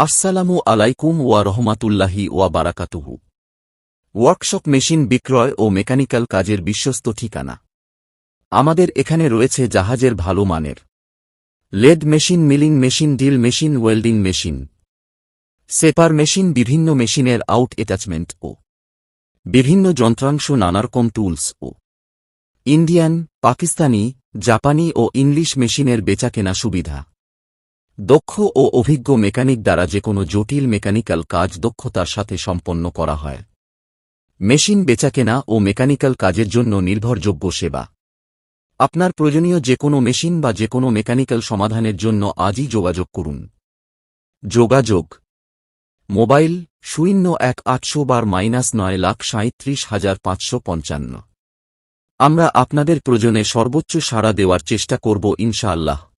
আসসালামু আলাইকুম ওয়া রহমাতুল্লাহি ওয়া বারাকাতুহু। ওয়ার্কশপ মেশিন বিক্রয় ও মেকানিক্যাল কাজের বিশ্বস্ত ঠিকানা। আমাদের এখানে রয়েছে জাহাজের ভালো মানের। Lathe machine, milling machine, drill machine, welding machine. Shaper machine, বিভিন্ন মেশিনের আউট অ্যাটাচমেন্ট ও বিভিন্ন যন্ত্রাংশ, নানারকম টুলস ও ইন্ডিয়ান, পাকিস্তানি, জাপানি ও ইংলিশ মেশিনের বেচাকেনা সুবিধা। দক্ষ ও অভিজ্ঞ মেকানিক দ্বারা যে কোনো জটিল মেকানিক্যাল কাজ দক্ষতার সাথে সম্পন্ন করা হয়। মেশিন বেচাকেনা ও মেকানিক্যাল কাজের জন্য নির্ভরযোগ্য সেবা। আপনার প্রয়োজনীয় যে কোনো মেশিন বা যে কোনো মেকানিক্যাল সমাধানের জন্য আজই যোগাযোগ করুন। যোগাযোগ মোবাইল শূন্য এক আটশো বার মাইনাস নয় লাখ সাঁত্রিশ হাজার পাঁচশো পঞ্চান্ন। আমরা আপনাদের প্রয়োজনে সর্বোচ্চ সাড়া দেওয়ার চেষ্টা করব ইনশাআল্লাহ।